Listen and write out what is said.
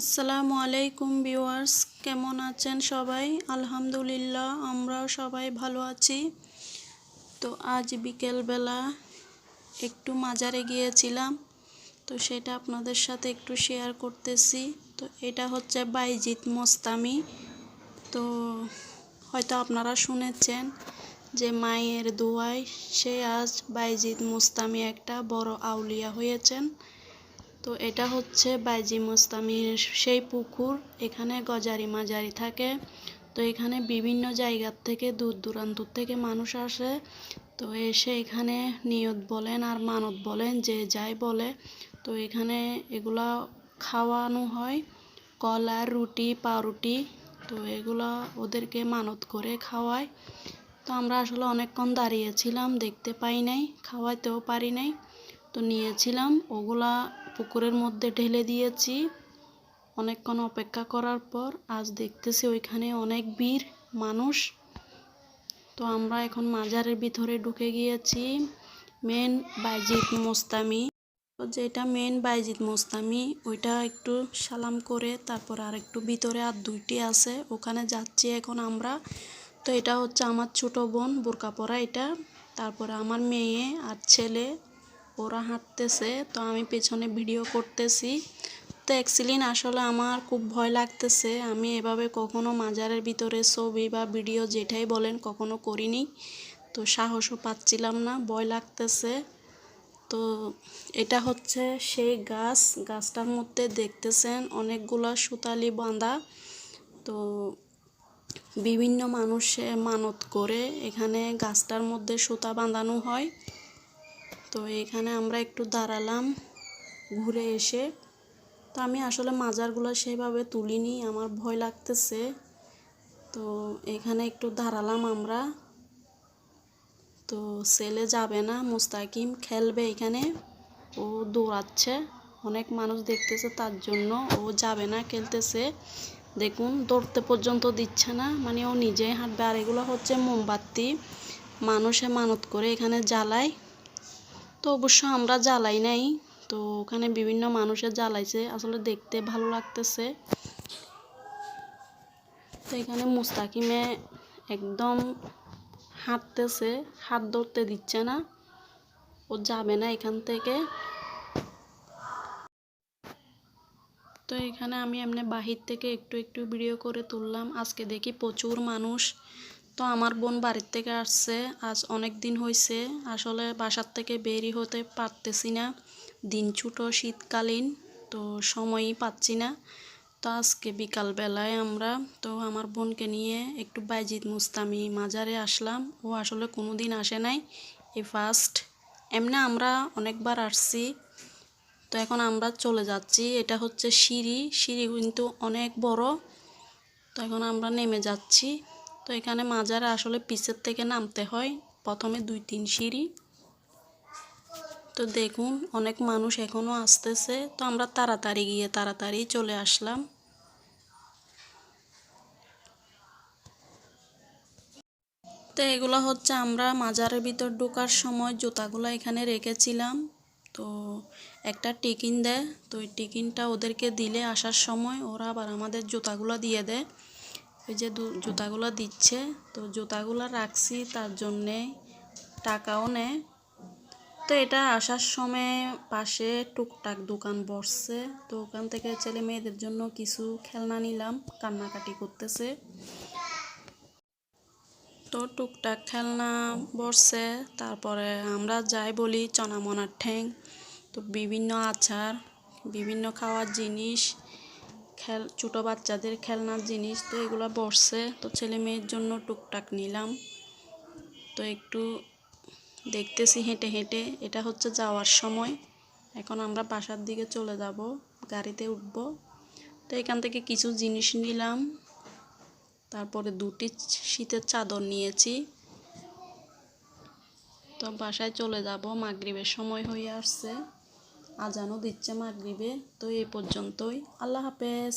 আসসালামু আলাইকুম ভিউয়ার্স, কেমন আছেন সবাই? আলহামদুলিল্লাহ, আমরাও সবাই ভালো আছি। তো আজ বিকেলবেলা একটু মাজারে গিয়েছিলাম, তো সেটা আপনাদের সাথে একটু শেয়ার করতেছি। তো এটা হচ্ছে বাইজিৎ মোস্তামি। তো হয়তো আপনারা শুনেছেন যে মায়ের দোয়ায় সে আজ বাইজিৎ মোস্তামি একটা বড় আউলিয়া হয়েছেন। তো এটা হচ্ছে বাইজি মোস্তামির সেই পুকুর। এখানে গজারি মাজারি থাকে। তো এখানে বিভিন্ন জায়গার থেকে দূর দূরান্ত থেকে মানুষ আসে। তো এসে এখানে নিয়ত বলেন আর মানত বলেন, যে যাই বলে। তো এখানে এগুলা খাওয়ানো হয়, কলা, রুটি, পাউরুটি। তো এগুলা ওদেরকে মানত করে খাওয়ায়। তো আমরা আসলে অনেকক্ষণ দাঁড়িয়েছিলাম, দেখতে পাই নাই, খাওয়াইতেও পারি নাই। তো নিয়েছিলাম, ওগুলা পুকুরের মধ্যে ঢেলে দিয়েছি। অনেকক্ষণ অপেক্ষা করার পর আজ দেখতেছি ওইখানে অনেক ভিড় মানুষ। তো আমরা এখন মাজারের ভিতরে ঢুকে গিয়েছি। মেন বাইজিৎ মোস্তামি। তো যেটা মেন বাইজিৎ মোস্তামি, ওইটা একটু সালাম করে, তারপর আর একটু ভিতরে আর দুইটি আছে, ওখানে যাচ্ছি এখন আমরা। তো এটা হচ্ছে আমার ছোট বোন বোরকা পরা এটা। তারপরে আমার মেয়ে আর ছেলে। ওরা হাঁটতেছে, তো আমি পেছনে ভিডিও করতেছি। তো অ্যাক্সিলিন আসলে আমার খুব ভয় লাগতেছে। আমি এভাবে কখনো মাজারের ভিতরে ছবি বা ভিডিও যেটাই বলেন কখনো করিনি। তো সাহসও পাচ্ছিলাম না, ভয় লাগতেছে। তো এটা হচ্ছে সেই গাছ। গাছটার মধ্যে দেখতেছেন অনেকগুলা সুতালি বাঁধা। তো বিভিন্ন মানুষে মানত করে এখানে গাছটার মধ্যে সুতা বাঁধানো হয়। তো এখানে আমরা একটু দাঁড়ালাম ঘুরে এসে। তো আমি আসলে মাজারগুলো সেইভাবে তুলিনি, আমার ভয় লাগতেছে। তো এখানে একটু দাঁড়ালাম আমরা। তো ছেলে যাবে না, মুস্তাকিম খেলবে এখানে। ও দৌড়াচ্ছে, অনেক মানুষ দেখতেছে তার জন্য। ও যাবে না, খেলতেছে। দেখুন, দৌড়তে পর্যন্ত দিচ্ছে না মানে ও নিজেই হাঁটবে। আর এগুলো হচ্ছে মোমবাতি, মানুষে মানত করে এখানে জ্বালায়। তো অবশ্য আমরা জ্বালাই নাই। তো ওখানে বিভিন্ন মানুষের জ্বালাইছে। আসলে দেখতে ভালো লাগতেছে। তো এখানে মুস্তাকিমে একদম হাঁটতেছে। হাত ধরতে দিচ্ছে না। ও যাবে না এখান থেকে। তো এখানে আমি এমনি বাহির থেকে একটু একটু ভিডিও করে তুললাম। আজকে দেখি প্রচুর মানুষ। তো আমার বোন বাড়ির থেকে আসছে। আজ অনেক দিন হয়েছে আসলে বাসার থেকে বেরি হতে পারতেছি না। দিন ছুটো শীতকালীন, তো সময়ই পাচ্ছি না। তো আজকে বিকালবেলায় আমরা, তো আমার বোনকে নিয়ে একটু বাইজিৎ মুস্তামি মাজারে আসলাম। ও আসলে কোনো দিন আসে নাই। এই ফার্স্ট এমনি আমরা অনেকবার আসছি। তো এখন আমরা চলে যাচ্ছি। এটা হচ্ছে সিঁড়ি। সিঁড়ি কিন্তু অনেক বড়। তো এখন আমরা নেমে যাচ্ছি। তো এখানে মাজারে আসলে পিসের থেকে নামতে হয়। প্রথমে দুই তিন সিঁড়ি। তো দেখুন, অনেক মানুষ এখনও আসতেছে। তো আমরা তাড়াতাড়ি গিয়ে তাড়াতাড়ি চলে আসলাম। তো এগুলো হচ্ছে আমরা মাজারের ভিতর ঢোকার সময় জুতাগুলো এখানে রেখেছিলাম। তো একটা টিকিন দেয়। তো ওই টিকিনটা ওদেরকে দিলে আসার সময় ওরা আবার আমাদের জুতাগুলো দিয়ে দেয়। ওই যে জুতাগুলো দিচ্ছে, তো জুতাগুলো রাখছি, তার জন্যে টাকাও নেয় তো এটা আসার সময় পাশে টুকটাক দোকান বসছে, তো ওখান থেকে ছেলে মেয়েদের জন্য কিছু খেলনা নিলাম, কান্নাকাটি করতেছে। তো টুকটাক খেলনা বসছে, তারপরে আমরা যাই বলি চনামনার ঠ্যাং। তো বিভিন্ন আচার, বিভিন্ন খাওয়ার জিনিস খেল, ছোটো বাচ্চাদের খেলনার জিনিস তো এগুলো বসছে। তো ছেলে মেয়ের জন্য টুকটাক নিলাম। তো একটু দেখতেছি হেঁটে হেঁটে। এটা হচ্ছে যাওয়ার সময়। এখন আমরা বাসার দিকে চলে যাব, গাড়িতে উঠব। তো এখান থেকে কিছু জিনিস নিলাম। তারপরে দুটি শীতের চাদর নিয়েছি। তো বাসায় চলে যাব, মাগরিবের সময় হয়ে আসছে। আজানও দিচ্ছে মাগরিবে। তো এই পর্যন্তই। আল্লাহ হাফেজ।